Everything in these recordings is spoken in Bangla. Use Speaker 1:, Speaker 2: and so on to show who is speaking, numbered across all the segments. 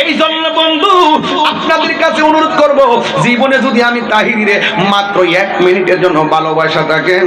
Speaker 1: এই জন্য বন্ধু, আপনাদের কাছে অনুরোধ করব, জীবনে যদি আমি তাহিরিরে মাত্র এক মিনিটের জন্য ভালোবাসা থাকেন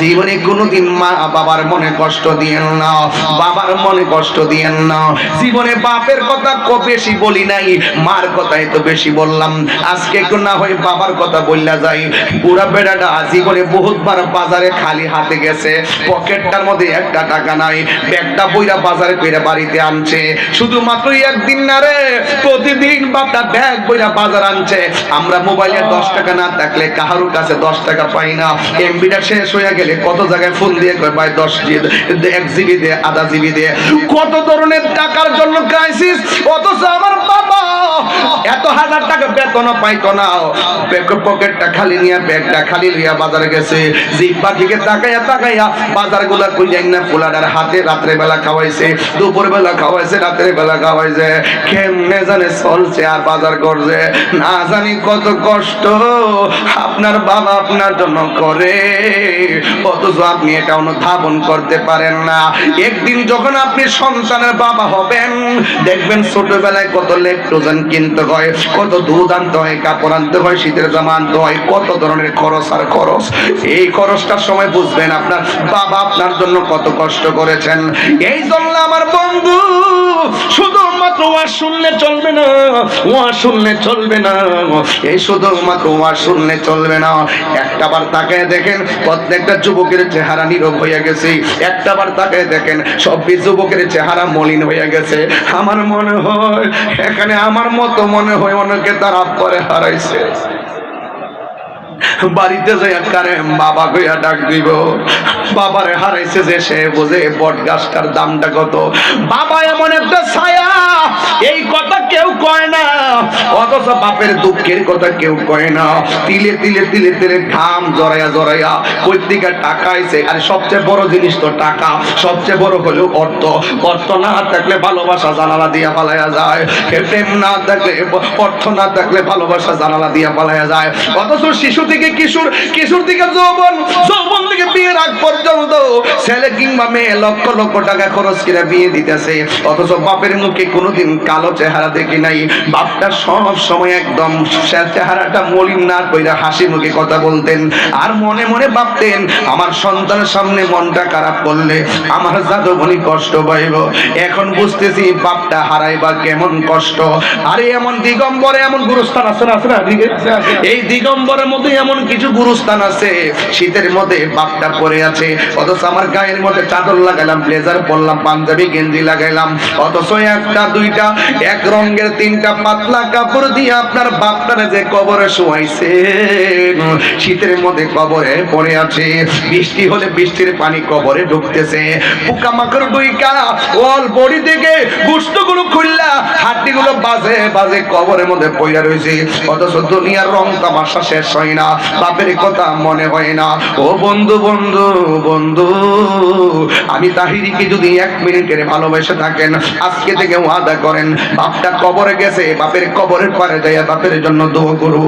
Speaker 1: জীবনে কোনোদিন মা বাবার মনে কষ্ট দিয়েন না, বাবার মনে কষ্ট দিয়েন না। জীবনে বাপের কথা বেশি বলি নাই, মার কথাই তো বেশি বললাম। আজকে একটু না হয় বাবার কথা বললা যাই। পুরা বেড়াটা জীবনে বহুতবার বাজারে খালি হাতে গেছে, পকেটটার মধ্যে একটা টাকা নাই, ব্যাগটা বইরা বাজারে কইরা বাড়িতে আনছে। শুধুমাত্র একদিন না রে প্রতিদিন বাপটা ব্যাগ বইরা বাজার আনছে। আমরা মোবাইলে দশ টাকা না থাকলে কাহারুর কাছে দশ টাকা পাই না। এমবিটা শেষ হয়ে গেলে কত জায়গায় ফোন দিয়ে কয়, ভাই, দশ জি এক জিবি দে, আধা জিবি দে। কত ধরনের টাকার জন্য ক্রাইসিস অথচ আমার বাবা এত হাজার টাকা বেতনও পাইতো না। পকেটটা খালি নিয়ে ব্যাগটা খালি লইয়া বাজারে গেছে। জিব্বা দিকে তাকাইয়া তাকাইয়া বাজারগুলা কইলেন না, পোলাডার হাতে রাত্রে বেলা খাওয়াইছে দুপুর বেলা খাওয়াইছে রাত্রে বেলা খাওয়াইছে। আপনার বাবা আপনার জন্য করে। অথচ আপনি এটা অনুধাবন করতে পারেন না। একদিন যখন আপনি সন্তানের বাবা হবেন, দেখবেন ছোটবেলায় কত লেকটোজেন কিনতে হয়, কত দুধ আনতে হয়, কাপড় আনতে হয়, শীতের জামা আনতে হয়, কত ধরনের খরচ আর খরচ। এই খরচটার সময় বুঝবেন আপনার বাবা আপনার জন্য কত কষ্ট করেছেন। এই জন্য আমার ওয়াজ শুনলে চলবে না ওয়া শুনলে চলবে না। এই শুধুমাত্র ওয়া শুনলে চলবে না। একটা বার তাকে দেখেন, প্রত্যেকটা যুবকের চেহারা নীরব হয়ে গেছে। একটা বার তাকে দেখেন সব যুবকের চেহারা মলিন হয়ে গেছে। আমার মনে হয়, এখানে আমার মতো মনে হয় অনেকে তারা করে হারাইছে। বাড়িতে যাই কারে বাবা কইয়া ডাক দিব। বাবারে হারাইছে যে সে বোঝে বট গাছটার দামটা কত। বাবা এমন একটা ছায়া, এই কথা কেউ কয় না। অথচ বাপের দুঃখের কথা কেউ কয় না। তিলে তিলে তিলে তিলে ঘাম জড়াইয়া জড়াইয়া থেকে টাকা আইছে। আর সবচেয়ে বড় জিনিস তো টাকা। সবচেয়ে বড় হলো অর্থ। অর্থ না থাকলে ভালোবাসা জানালা দিয়া পালাইয়া যায়। প্রেম না থাকলে অর্থ না থাকলে ভালোবাসা জানালা দিয়া পালাইয়া যায়। অথচ শিশু থেকে কিশোর কিশোর থেকে যৌবন যৌবন থেকে বিয়ের আগ পর্যন্ত। ছেলে কিংবা মেয়ে লক্ষ লক্ষ টাকা খরচ করে বিয়ে দিতেছে। অথচ বাপের মুখে কোনোদিন কালো চেহারা দেখি নাই। বাপটা সব সময় একদম চেহারাটা মলিন না কইরা হাসি মুখে কথা বলতেন। আর মনে মনে ভাবতেন, আমার সন্তানের সামনে মনটা খারাপ করলে আমার জাদুবনি কষ্ট পাইব। এখন বুঝতেছি বাপটা হারাইবা কেমন কষ্ট। আরে, এমন দিগম্বরে এমন গুরুস্থান আছে না আছে না? এই দিগম্বরের মধ্যে এমন কিছু গুরুস্থান আছে, শীতের মধ্যে বাপটা পরে আছে। অথচ আমার গায়ের মধ্যে চাদর লাগাইলাম ব্লেজার পরলাম, পাঞ্জাবি গেঞ্জি লাগাইলাম। অথচ একটা, দুইটা, এক রঙের তিনটা পাতলা কাপড় দিয়ে আপনার বাপটারে যে কবরে শোয়াইছে। শীতের মধ্যে কবরে পড়ে আছে। বৃষ্টি হলে বৃষ্টির পানি কবরে ঢুকতেছে। পোকামাকড় ডুইকা অল বডি থেকে গুস্তগুলো খুললা হাড্ডিগুলো বাজে বাজে কবরের মধ্যে পইয়া রয়েছে অথচ দুনিয়ার রং তামাশা শেষ হয় না, বাপের কথা মনে হয় না। ও বন্ধু বন্ধু বন্ধু, আমি তাহিরিকে যদি এক মিনিটের ভালোবেসে থাকেন, আজকে থেকে ওয়াদা করেন, বাপটা কবরে গেছে, বাপের কবরের পারে যাইয়া বাপের জন্য দোয়া করু